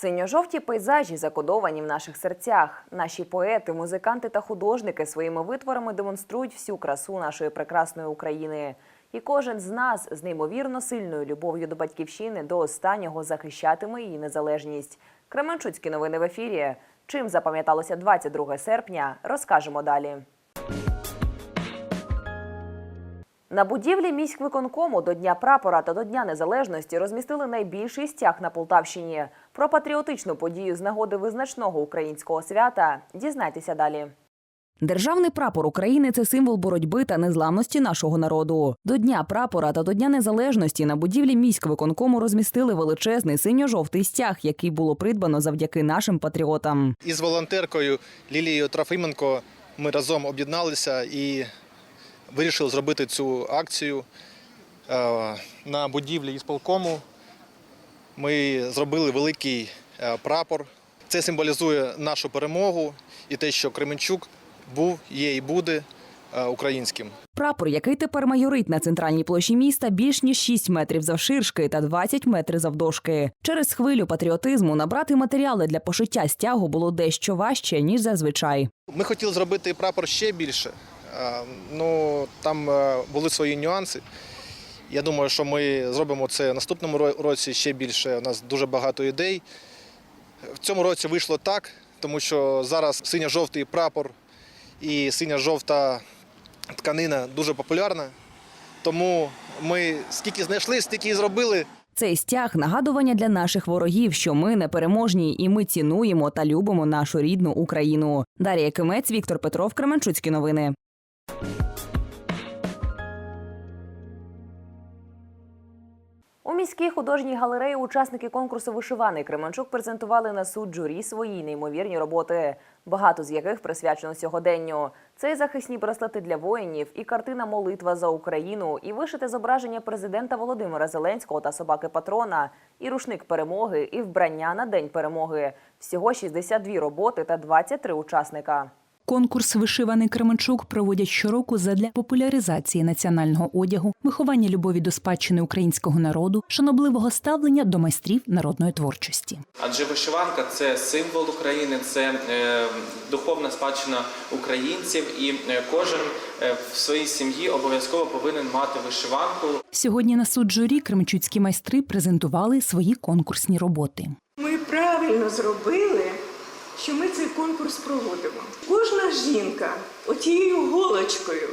Синьо-жовті пейзажі закодовані в наших серцях. Наші поети, музиканти та художники своїми витворами демонструють всю красу нашої прекрасної України. І кожен з нас з неймовірно сильною любов'ю до батьківщини до останнього захищатиме її незалежність. Кременчуцькі новини в ефірі. Чим запам'яталося 22 серпня, розкажемо далі. На будівлі міськвиконкому до Дня прапора та до Дня Незалежності розмістили найбільший стяг на Полтавщині. Про патріотичну подію з нагоди визначного українського свята дізнайтеся далі. Державний прапор України це символ боротьби та незламності нашого народу. До Дня прапора та до Дня Незалежності на будівлі міськвиконкому розмістили величезний синьо-жовтий стяг, який було придбано завдяки нашим патріотам. Із волонтеркою Лілією Трофименко ми разом об'єдналися і вирішили зробити цю акцію е, на будівлі ісполкому. Ми зробили великий е, прапор. Це символізує нашу перемогу і те, що Кременчук був, є і буде е, українським. Прапор, який тепер майорить на центральній площі міста, більш ніж 6 метрів завширшки та 20 метрів завдовжки. Через хвилю патріотизму набрати матеріали для пошиття стягу було дещо важче ніж зазвичай. Ми хотіли зробити прапор ще більше. е, Ну там були свої нюанси. Я думаю, що ми зробимо це наступному році ще більше. У нас дуже багато ідей. В цьому році вийшло так, тому що зараз синьо-жовтий прапор і синьо-жовта тканина дуже популярна. Тому ми скільки знайшли, стільки і зробили. Цей стяг нагадування для наших ворогів, що ми непереможні, і ми цінуємо та любимо нашу рідну Україну. Дар'я Кимець, Віктор Петров, Кременчуцькі новини. У міській художній галереї учасники конкурсу Вишиваний Кременчук презентували на суд журі свої неймовірні роботи, багато з яких присвячено сьогоденню. Це і захисні браслети для воїнів, і картина Молитва за Україну, і вишите зображення президента Володимира Зеленського та собаки Патрона, і рушник перемоги, і вбрання на день перемоги. Всього 62 роботи та 23 учасника. Конкурс Вишиваний Кременчук проводять щороку задля популяризації національного одягу, виховання любові до спадщини українського народу, шанобливого ставлення до майстрів народної творчості. Адже вишиванка це символ України, це е, духовна спадщина українців, і е, кожен е, в своїй сім'ї обов'язково повинен мати вишиванку. Сьогодні на суд журі кременчуцькі майстри презентували свої конкурсні роботи. Ми правильно зробили, що ми цей конкурс проводимо. Кожна жінка отією голочкою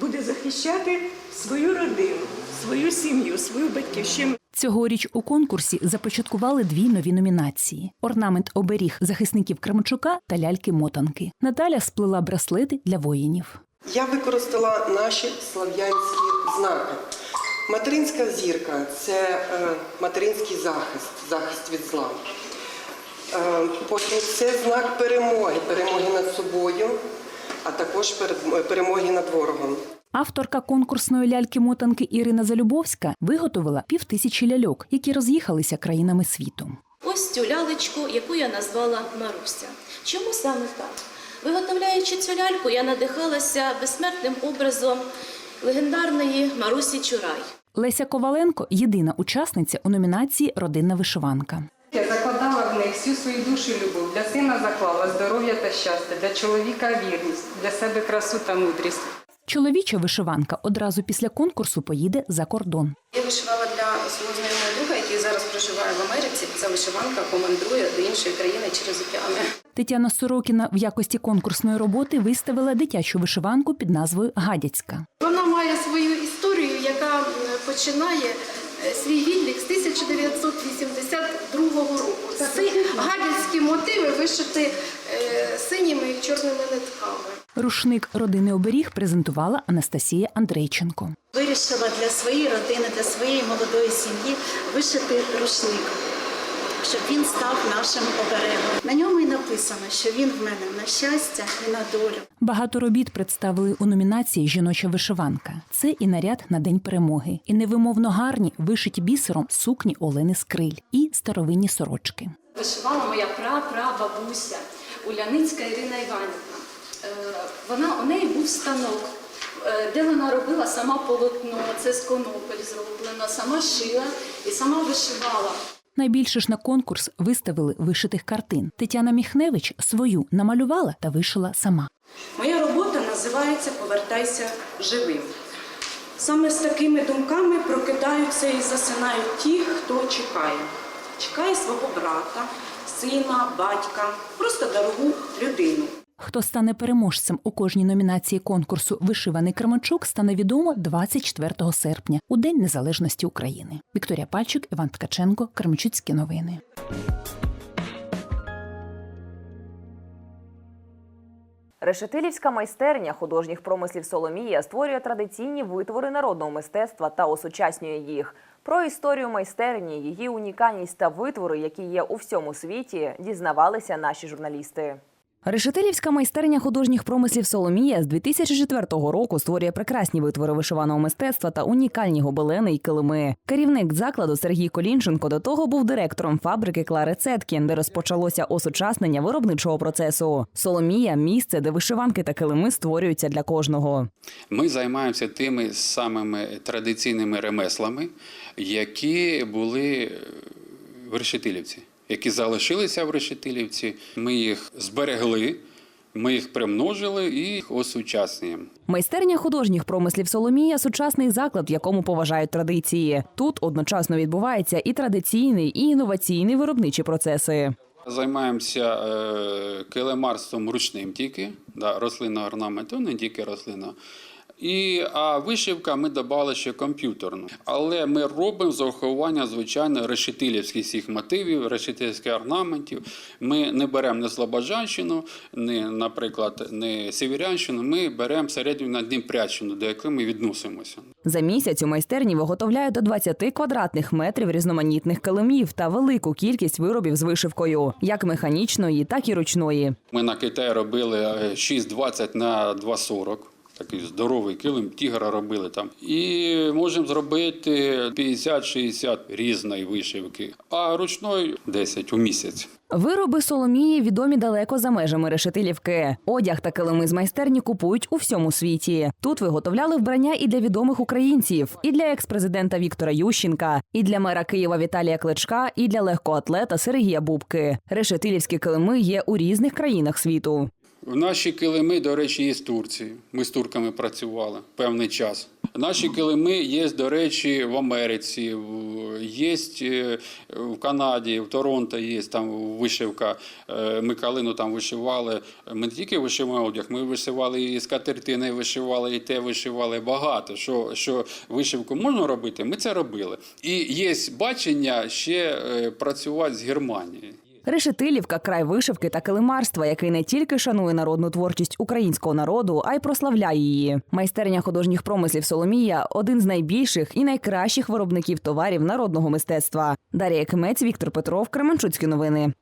буде захищати свою родину, свою сім'ю, свою батьківщину. Цьогоріч у конкурсі започаткували дві нові номінації: орнамент оберіг захисників Кременчука та ляльки-мотанки. Наталя сплела браслети для воїнів. Я використала наші слав'янські знаки. Материнська зірка це е, материнський захист, захист від зла. Е, потім це знак перемоги, перемоги над собою, а також перемоги над ворогом. Авторка конкурсної ляльки-мотанки Ірина Залюбовська виготовила півтисячі ляльок, які роз'їхалися країнами світу. Ось цю лялечку, яку я назвала Маруся. Чому саме так? Виготовляючи цю ляльку, я надихалася безсмертним образом легендарної Марусі Чурай. Леся Коваленко єдина учасниця у номінації Родинна вишиванка. Я них всю свою душу і любов. Для сина заклала здоров'я та щастя, для чоловіка вірність, для себе красу та мудрість. Чоловіча вишиванка одразу після конкурсу поїде за кордон. Я вишивала для свого знайомого друга, який зараз проживає в Америці. Ця вишиванка командує до іншої країни через океани. Тетяна Сорокіна в якості конкурсної роботи виставила дитячу вишиванку під назвою Гадяцька. Вона має свою історію, яка починає свій відлік з 1982 року. Ці гадяцькі мотиви вишиті е, синіми і чорними нитками. Рушник родини оберіг презентувала Анастасія Андрейченко. Вирішила для своєї родини, для своєї молодої сім'ї вишити рушник, щоб він став нашим оберегом. На ньому і написано, що він в мене на щастя і на долю. Багато робіт представили у номінації Жіноча вишиванка. Це і наряд на день перемоги, і невимовно гарні вишиті бісером сукні Олени Скриль і старовинні сорочки. Вишивала моя пра-прабабуся Уляницька Ірина Іванівна. Е, Вона у неї був станок, е, де вона робила сама полотно, це з конопель зроблено, сама шила і сама вишивала. Найбільше ж на конкурс виставили вишитих картин. Тетяна Міхневич свою намалювала та вишила сама. Моя робота називається Повертайся живим. Саме з такими думками прокидаються і засинають ті, хто чекає. Чекає свого брата, сина, батька, просто дорогу людину. Хто стане переможцем у кожній номінації конкурсу Вишиваний Кременчук стане відомо 24 серпня у День Незалежності України. Вікторія Пальчик, Іван Ткаченко, Кременчуцькі новини. Решетилівська майстерня художніх промислів Соломія створює традиційні витвори народного мистецтва та осучаснює їх. Про історію майстерні, її унікальність та витвори, які є у всьому світі, дізнавалися наші журналісти. Решетилівська майстерня художніх промислів Соломія з 2004 року створює прекрасні витвори вишиваного мистецтва та унікальні гобелени й килими. Керівник закладу Сергій Колінченко до того був директором фабрики Клари Цеткін, де розпочалося осучаснення виробничого процесу. Соломія місце, де вишиванки та килими створюються для кожного. Ми займаємося тими самими традиційними ремеслами, які були в Решетилівці, які залишилися в Решетилівці. Ми їх зберегли, ми їх примножили і їх осучаснюємо. Майстерня художніх промислів Соломія сучасний заклад, в якому поважають традиції. Тут одночасно відбувається і традиційний, і інноваційний виробничі процеси. Займаємося е, килимарством ручним тільки, да, рослинного орнаменту, не тільки рослинного. І, а вишивка ми додали ще комп'ютерну. Але ми робимо з урахування, звичайно, решетилівських всіх мотивів, решетилівських орнаментів. Ми не беремо не Слобожанщину, не, наприклад, не Сєвєрянщину, ми беремо середню Надніпрянщину, до якої ми відносимося. За місяць у майстерні виготовляють до 20 квадратних метрів різноманітних килимів та велику кількість виробів з вишивкою, як механічної, так і ручної. Ми на Китаї робили е, 6,20 на 2,40. Такий здоровий килим, тігра робили там. І можемо зробити 50-60 різної вишивки, а ручної 10 у місяць. Вироби Соломії відомі далеко за межами Решетилівки. Одяг та килими з майстерні купують у всьому світі. Тут виготовляли вбрання і для відомих українців, і для експрезидента Віктора Ющенка, і для мера Києва Віталія Кличка, і для легкоатлета Сергія Бубки. Решетилівські килими є у різних країнах світу. В наші килими, до речі, є з Турції. Ми з турками працювали певний час. Наші килими є, до речі, в Америці, є е, в Канаді, в Торонто є там вишивка. Е, Ми калину там вишивали. Ми не тільки вишиваємо одяг, ми вишивали і скатертини, вишивали, і те вишивали. Багато. Що, що вишивку можна робити, ми це робили. І є бачення ще е, працювати з Германією. Решетилівка край вишивки та килимарства, який не тільки шанує народну творчість українського народу, а й прославляє її. Майстерня художніх промислів Соломія один з найбільших і найкращих виробників товарів народного мистецтва. Дар'я Кимець, Віктор Петров, Кременчуцькі новини.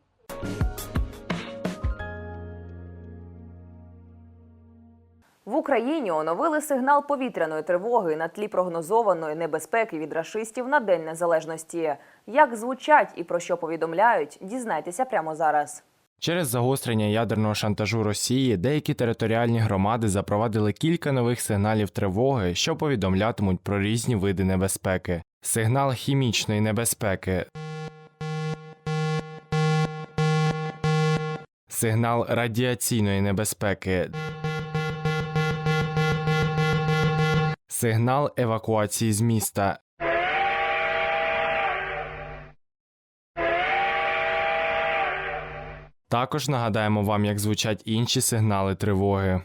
В Україні оновили сигнал повітряної тривоги на тлі прогнозованої небезпеки від рашистів на День Незалежності. Як звучать і про що повідомляють, дізнайтеся прямо зараз. Через загострення ядерного шантажу Росії деякі територіальні громади запровадили кілька нових сигналів тривоги, що повідомлятимуть про різні види небезпеки. Сигнал хімічної небезпеки. Сигнал радіаційної небезпеки. Сигнал евакуації з міста. Також нагадаємо вам, як звучать інші сигнали тривоги.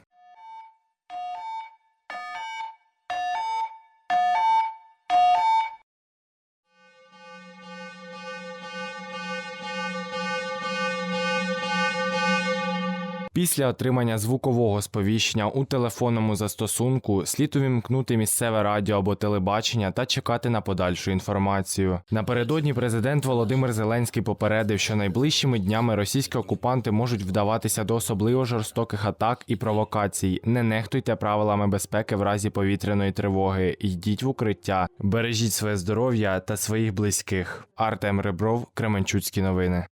Після отримання звукового сповіщення у телефонному застосунку слід увімкнути місцеве радіо або телебачення та чекати на подальшу інформацію. Напередодні президент Володимир Зеленський попередив, що найближчими днями російські окупанти можуть вдаватися до особливо жорстоких атак і провокацій. Не нехтуйте правилами безпеки в разі повітряної тривоги. Йдіть в укриття, бережіть своє здоров'я та своїх близьких. Артем Ребров, Кременчуцькі новини.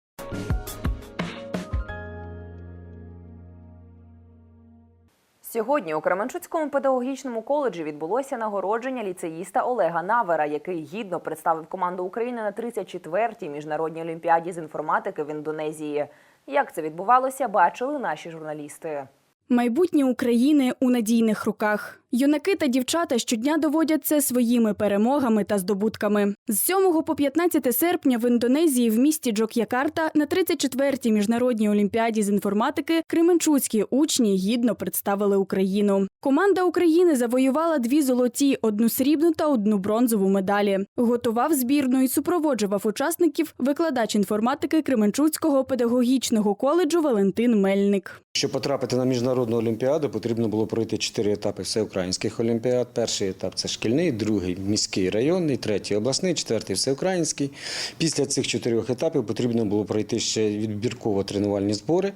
Сьогодні у Кременчуцькому педагогічному коледжі відбулося нагородження ліцеїста Олега Навера, який гідно представив команду України на 34-й міжнародній олімпіаді з інформатики в Індонезії. Як це відбувалося, бачили наші журналісти. Майбутнє України у надійних руках. Юнаки та дівчата щодня доводять це своїми перемогами та здобутками. З 7 по 15 серпня в Індонезії в місті Джок'якарта на 34-й міжнародній олімпіаді з інформатики кременчуцькі учні гідно представили Україну. Команда України завоювала дві золоті, одну срібну та одну бронзову медалі. Готував збірну і супроводжував учасників викладач інформатики Кременчуцького педагогічного коледжу Валентин Мельник. Щоб потрапити на міжнародну олімпіаду, потрібно було пройти чотири етапи всеукраїнських олімпіад. Перший етап це шкільний, другий міський районний, третій обласний, четвертий всеукраїнський. Після цих чотирьох етапів потрібно було пройти ще відбірково тренувальні збори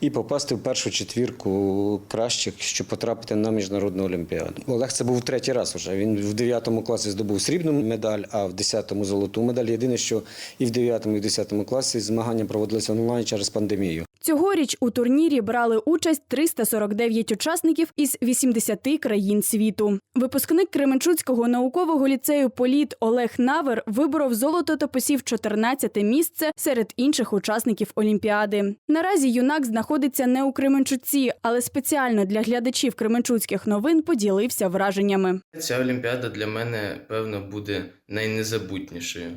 і попасти в першу четвірку кращих, щоб потрапити на міжнародну олімпіаду. Олег це був третій раз уже. Він в 9 класі здобув срібну медаль, а в 10-му золоту медаль. Єдине, що і в 9 і в 10 класі змагання проводилися онлайн через пандемію. Цьогоріч у турнірі брали участь 349 учасників із 80 країн світу. Випускник Кременчуцького наукового ліцею Політ Олег Навер виборов золото та посів 14 місце серед інших учасників Олімпіади. Наразі юнак знаходиться не у Кременчуці, але спеціально для глядачів Кременчуцьких новин поділився враженнями. Ця олімпіада для мене, певно, буде найнезабутнішою,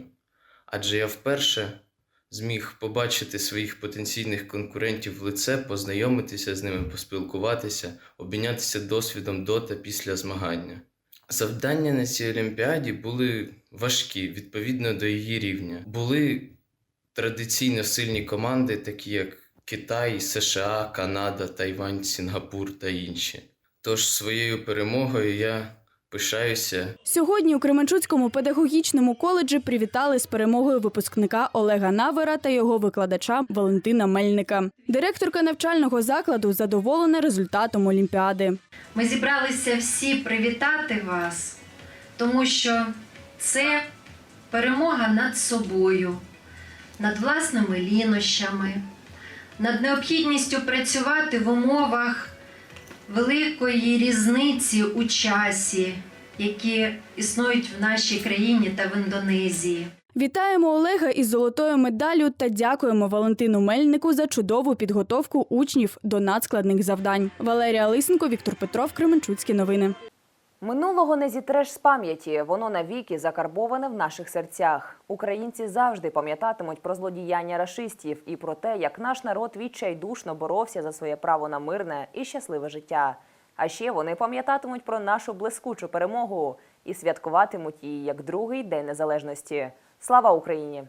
адже я вперше зміг побачити своїх потенційних конкурентів в лице, познайомитися з ними, поспілкуватися, обмінятися досвідом до та після змагання. Завдання на цій олімпіаді були важкі відповідно до її рівня. Були традиційно сильні команди, такі як Китай, США, Канада, Тайвань, Сінгапур та інші. Тож своєю перемогою я пишаюся Сьогодні у Кременчуцькому педагогічному коледжі привітали з перемогою випускника Олега Навера та його викладача Валентина Мельника. Директорка навчального закладу задоволена результатом Олімпіади. Ми зібралися всі привітати вас, тому що це перемога над собою, над власними лінощами, над необхідністю працювати в умовах великої різниці у часі, які існують в нашій країні та в Індонезії. Вітаємо Олега із золотою медаллю та дякуємо Валентину Мельнику за чудову підготовку учнів до надскладних завдань. Валерія Лисенко, Віктор Петров, Кременчуцькі новини. Минулого не зітреш з пам'яті, воно навіки закарбоване в наших серцях. Українці завжди пам'ятатимуть про злодіяння рашистів і про те, як наш народ відчайдушно боровся за своє право на мирне і щасливе життя. А ще вони пам'ятатимуть про нашу блискучу перемогу і святкуватимуть її як другий день незалежності. Слава Україні!